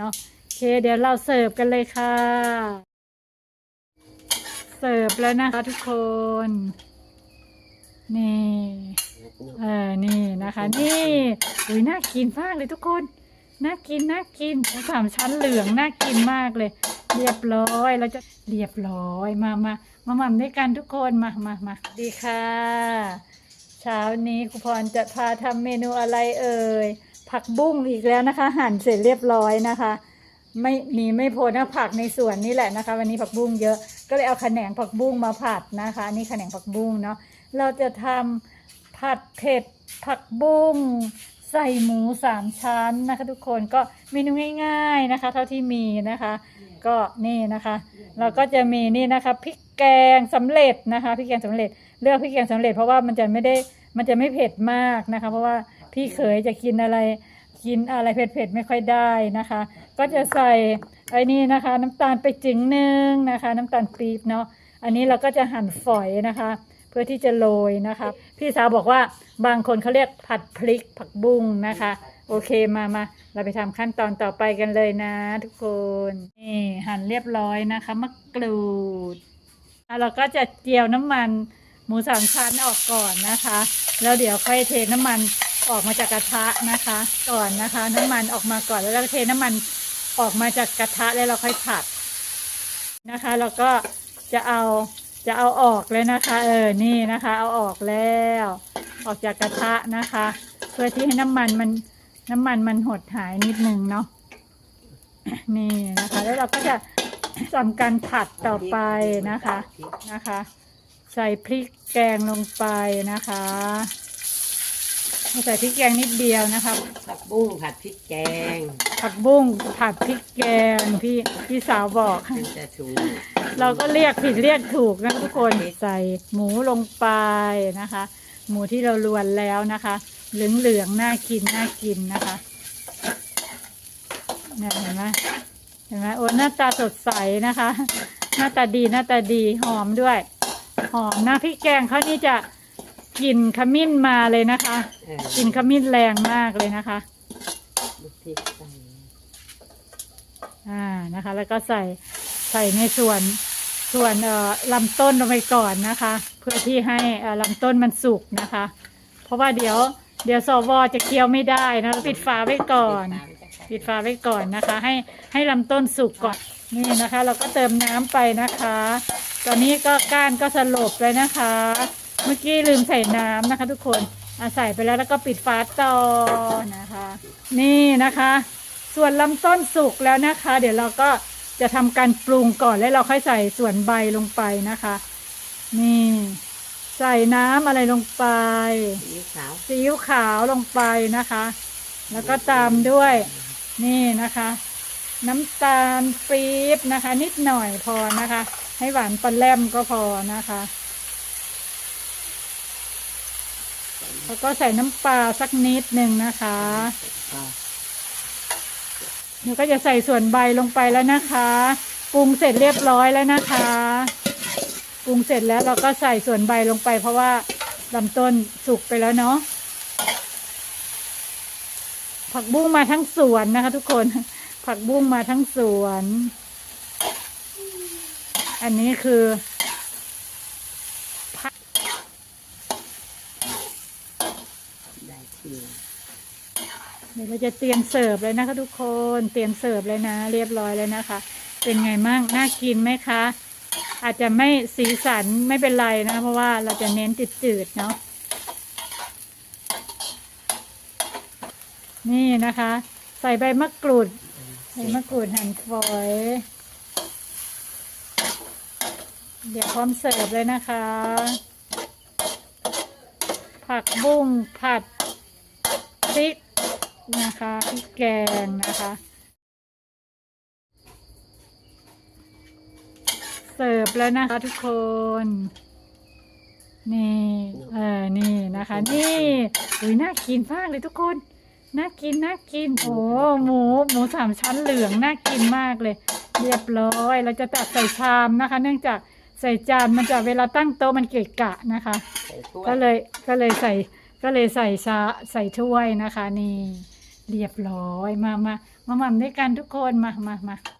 เนาะโอเคเดี๋ยวเราเสิร์ฟกันเลยค่ะ เสิร์ฟแล้วนะคะทุกคน นี่เออนี่นะคะ นี่อุ้ยน่ากินมากเลยทุกคนน่ากินน่ากินสามชั้นเหลืองน่ากินมากเลย เรียบร้อยเราจะเรียบร้อยมามามาหม่ำด้วยกันทุกคนมามามาดีค่ะ เช้านี้ครูพรจะพาทำเมนูอะไรเอ่ย ผักบุ้งอีกแล้วนะคะ หั่นเสร็จเรียบร้อยนะคะ ไม่หนีไม่พ้นนะผักในสวนนี่แหละนะคะ วันนี้ผักบุ้งเยอะก็เลยเอาขนงผักบุ้งมาผัดนะคะนี่ขนงผักบุ้งเนาะเราจะทำผัดเผ็ดผักบุ้งใส่หมูสามชั้นนะคะ ทุกคนก็เมนูง่ายๆนะคะ เท่าที่มีนะคะ ก็นี่นะคะ เราก็จะมีนี่นะคะพริกแกงสำเร็จนะคะพริกแกงสำเร็จเลือกพริกแกงสำเร็จเพราะว่ามันจะไม่ได้มันจะไม่เผ็ดมากนะคะ เพราะว่า พี่เขยจะกินอะไร กินอะไรเผ็ดๆไม่ค่อยได้นะคะ ก็จะใส่ไอ้นี่นะคะ น้ำตาลไปจึงหนึ่งนะคะ น้ำตาลปี๊บเนาะอันนี้เราก็จะหั่นฝอยนะคะ เพื่อที่จะโรยนะคะ พี่สาวบอกว่าบางคนเขาเรียกผัดพริกผักบุ้งนะคะ โอเคมามาเราไปทำขั้นตอนต่อไปกันเลยนะ ทุกคนนี่หั่นเรียบร้อยนะคะมะกรูดเราก็จะเจียวน้ำมันหมูสามชั้นออกก่อนนะคะ แล้วเดี๋ยวค่อยเทน้ำมัน ออกมาจากกระทะนะคะ ก่อนนะคะ น้ำมันออกมาก่อนแล้วเราเทน้ำมันออกมาจากกระทะแล้วเราค่อยผัดนะคะแล้วก็จะเอาจะเอาออกเลยนะคะ เออนี่นะคะ เอาออกแล้ว ออกจากกระทะนะคะ เพื่อที่ให้น้ำมันมันน้ำมันมันหดหายนิดนึงเนาะนี่นะคะ แล้วเราก็จะทำการผัดต่อไปนะคะนะคะ ใส่พริกแกงลงไปนะคะ ใส่พริกแกงนิดเดียวนะคะผักบุ้งผัดพริกแกงผักบุ้งผัดพริกแกงพี่พี่สาวบอก มันจะสูงเราก็เรียกผิดเรียกถูกนะทุกคนใส่หมูลงไปนะคะ หมูที่เราลวนแล้วนะคะ เหลืองเหลืองๆน่ากินน่ากินนะคะเนี่ยเห็นไหมเห็นไหมโอ้หน้าตาสดใสนะคะ หน้าตาดีหน้าตาดีหอมด้วย หอมนะพริกแกงเขานี่จะ กลิ่นขมิ้นมาเลยนะคะเออกลิ่นขมิ้นแรงมากเลยนะคะพริกใส่อ่านะคะ แล้วก็ใส่ใส่ในส่วนส่วนเอ่อลำต้นลงไปก่อนนะคะ เพื่อที่ให้เอ่อลำต้นมันสุกนะคะ เพราะว่าเดี๋ยวเดี๋ยวสวจะเคี้ยวไม่ได้นะเราปิดฝาไว้ก่อนปิดฝาไว้ก่อนนะคะ ให้ให้ลำต้นสุกก่อนนี่นะคะ เราก็เติมน้ำไปนะคะ ตอนนี้ก็ก้านก็สลบเลยนะคะ เมื่อกี้ลืมใส่น้ำนะคะ ทุกคนอาใส่ไปแล้วแล้วก็ปิดฝาต่อนะคะ นี่นะคะ ส่วนลำต้นสุกแล้วนะคะ เดี๋ยวเราก็จะทำการปรุงก่อนแล้วเราค่อยใส่ส่วนใบลงไปนะคะ นี่ ใส่น้ำอะไรลงไปซีอิ๊วขาวซีอิ๊วขาวลงไปนะคะ แล้วก็ตามด้วย นี่นะคะ น้ำตาลปี๊บนะคะ นิดหน่อยพอนะคะ ให้หวานปลาแรมก็พอนะคะ แล้วก็ใส่น้ำปลาสักนิดหนึ่งนะคะก็เดี๋ยวก็จะใส่ส่วนใบลงไปแล้วนะคะปรุงเสร็จเรียบร้อยแล้วนะคะปรุงเสร็จแล้วเราก็ใส่ส่วนใบลงไป เพราะว่าลำต้นสุกไปแล้วเนาะผักบุ้งมาทั้งสวนนะคะ ทุกคนผักบุ้งมาทั้งสวน อันนี้คือผัก ได้ที่ เดี๋ยวเราจะเตรียมเสิร์ฟเลยนะคะ ทุกคนเตรียมเสิร์ฟเลยนะ เรียบร้อยเลยนะคะ เป็นไงมั่งน่ากินไหมคะ อาจจะไม่สีสันไม่เป็นไรนะ เพราะว่าเราจะเน้นจืดๆเนาะนี่นะคะ ใส่ใบมะกรูดใส่มะกรูดหั่นฝอยเดี๋ยวพร้อมเสิร์ฟเลยนะคะ ผักบุ้งผัด พริกนะคะพริกแกงนะคะ เสิร์ฟแล้วนะคะทุกคน นี่เออนี่นะคะ นี่อุ้ยน่ากินมากเลยทุกคน น่ากินน่ากินโอ้หมูหมูสามชั้นเหลืองน่ากินมากเลย เรียบร้อย เราจะตักใส่ชามนะคะ เนื่องจากใส่จานมันจะเวลาตั้งโต๊ะมันเกะกะนะคะใส่ถ้วยก็เลยก็เลยใส่ ก็เลยใส่ชาใส่ถ้วยนะคะ นี่ เรียบร้อยมามามาหม่ำด้วยกันทุกคนมามามา